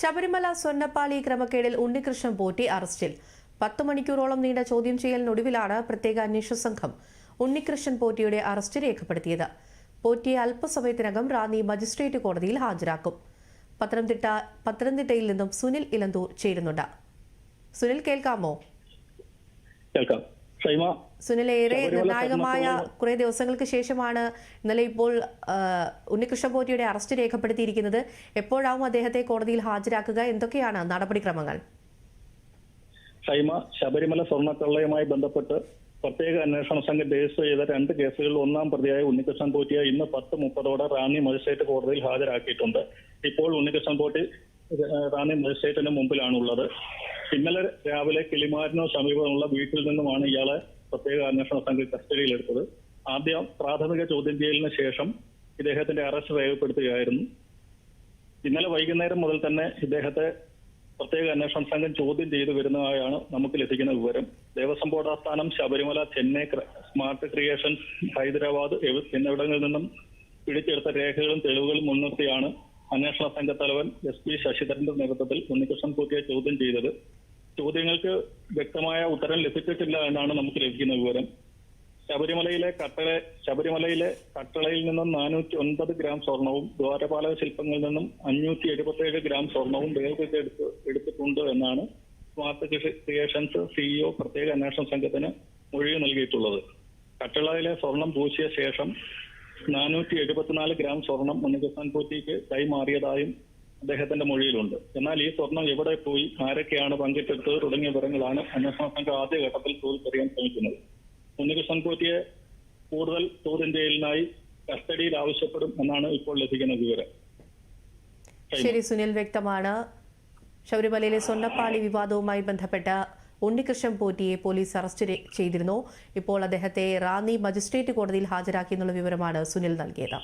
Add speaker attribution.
Speaker 1: ശബരിമല സ്വർണപ്പാളി ക്രമക്കേടിൽ ഉണ്ണികൃഷ്ണൻ പോറ്റി അറസ്റ്റിൽ. പത്ത് മണിക്കൂറോളം നീണ്ട ചോദ്യം ചെയ്യലിനൊടുവിലാണ് പ്രത്യേക അന്വേഷണ സംഘം ഉണ്ണികൃഷ്ണൻ പോറ്റിയുടെ അറസ്റ്റ് രേഖപ്പെടുത്തിയത്. പോറ്റിയെ അല്പസമയത്തിനകം റാന്നി മജിസ്ട്രേറ്റ് കോടതിയിൽ ഹാജരാക്കും. പത്തനംതിട്ട പത്തനംതിട്ടയിൽ നിന്നും സുനിൽ ഇലന്തൂർ ചേരുന്നുണ്ട്. സുനിൽ കേൾക്കാമോ?
Speaker 2: കേൾക്കാം.
Speaker 1: സുനിൽ ഏറെ നിർണായകമായ കുറെ ദിവസങ്ങൾക്ക് ശേഷമാണ് ഇന്നലെ ഇപ്പോൾ ഉണ്ണികൃഷ്ണ പോറ്റിയുടെ അറസ്റ്റ് രേഖപ്പെടുത്തിയിരിക്കുന്നത്. എപ്പോഴാവും അദ്ദേഹത്തെ കോടതിയിൽ ഹാജരാക്കുക? എന്തൊക്കെയാണ് നടപടിക്രമങ്ങൾ?
Speaker 2: സൈമ ശബരിമല സ്വർണക്കള്ളയുമായി ബന്ധപ്പെട്ട് പ്രത്യേക അന്വേഷണ സംഘം രജിസ്റ്റർ ചെയ്ത രണ്ട് കേസുകളിൽ ഒന്നാം പ്രതിയായ ഉണ്ണികൃഷ്ണൻ പോറ്റിയെ ഇന്ന് പത്ത് മുപ്പതോടെ റാന്നി മജിസ്ട്രേറ്റ് കോടതിയിൽ ഹാജരാക്കിയിട്ടുണ്ട്. ഇപ്പോൾ ഉണ്ണികൃഷ്ണൻ പോറ്റി റാന്നി മജിസ്ട്രേറ്റിന് മുമ്പിലാണുള്ളത്. ഇന്നലെ രാവിലെ കിളിമാരിനോ സമീപമുള്ള വീട്ടിൽ നിന്നുമാണ് ഇയാളെ പ്രത്യേക അന്വേഷണ സംഘം കസ്റ്റഡിയിലെടുത്തത്. ആദ്യം പ്രാഥമിക ചോദ്യം ചെയ്യലിന് ശേഷം ഇദ്ദേഹത്തിന്റെ അറസ്റ്റ് രേഖപ്പെടുത്തുകയായിരുന്നു. ഇന്നലെ വൈകുന്നേരം മുതൽ തന്നെ ഇദ്ദേഹത്തെ പ്രത്യേക അന്വേഷണ സംഘം ചോദ്യം ചെയ്തു വരുന്നതായാണ് നമുക്ക് ലഭിക്കുന്ന വിവരം. ദേവസ്വം ബോർഡ് ആസ്ഥാനം ശബരിമല ചെന്നൈ സ്മാർട്ട് ക്രിയേഷൻസ് ഹൈദരാബാദ് എന്നിവിടങ്ങളിൽ നിന്നും പിടിച്ചെടുത്ത രേഖകളും തെളിവുകളും മുൻനിർത്തിയാണ് അന്വേഷണ സംഘ തലവൻ എസ് പി ശശിധരന്റെ നേതൃത്വത്തിൽ ഉണ്ണികൃഷ്ണൻ കുട്ടിയെ ചോദ്യം ചെയ്തത്. ചോദ്യങ്ങൾക്ക് വ്യക്തമായ ഉത്തരം ലഭിച്ചിട്ടില്ല എന്നാണ് നമുക്ക് ലഭിക്കുന്ന വിവരം. ശബരിമലയിലെ കട്ടള ശബരിമലയിലെ കട്ടളയിൽ നിന്നും നാനൂറ്റി ഒൻപത് ഗ്രാം സ്വർണവും ദ്വാരപാലക ശില്പങ്ങളിൽ നിന്നും അഞ്ഞൂറ്റി എഴുപത്തിയേഴ് ഗ്രാം സ്വർണവും വേർതിരിച്ചെടുത്ത് എടുത്തിട്ടുണ്ട് എന്നാണ് സ്മാർട്ട് ക്രിയേഷൻസ് സിഇഒ പ്രത്യേക അന്വേഷണ സംഘത്തിന് മൊഴി നൽകിയിട്ടുള്ളത്. കട്ടളയിലെ സ്വർണം പൂശിയ ശേഷം നാനൂറ്റി എഴുപത്തിനാല് ഗ്രാം സ്വർണം ഉണ്ണികൃഷ്ണൻ പൂറ്റിക്ക് കൈമാറിയതായും അദ്ദേഹത്തിന്റെ മൊഴിയിലുണ്ട്. എന്നാൽ ഈ സ്വർണം എവിടെ പോയി ആരൊക്കെയാണ് പങ്കിട്ടെടുത്തത് തുടങ്ങിയ വിവരങ്ങളാണ് അന്വേഷണ സംഘം ആദ്യഘട്ടത്തിൽ ചോദിച്ചറിയാൻ ശ്രമിക്കുന്നത്. ഉണ്ണികൃഷ്ണൻ കോറ്റിയെ കൂടുതൽ ചോദ്യം ചെയ്യലിനായി കസ്റ്റഡിയിൽ ആവശ്യപ്പെടും എന്നാണ് ഇപ്പോൾ ലഭിക്കുന്ന വിവരം.
Speaker 1: ശരി സുനിൽ വ്യക്തമാണ്. ശബരിമലയിലെ സ്വർണപ്പാളി വിവാദവുമായി ബന്ധപ്പെട്ട ഉണ്ണികൃഷ്ണൻ പോറ്റിയെ പോലീസ് അറസ്റ്റ് ചെയ്തിരുന്നു. ഇപ്പോൾ അദ്ദേഹത്തെ റാന്നി മജിസ്ട്രേറ്റ് കോടതിയിൽ ഹാജരാക്കി എന്നുള്ള വിവരമാണ് സുനിൽ നൽകിയത്.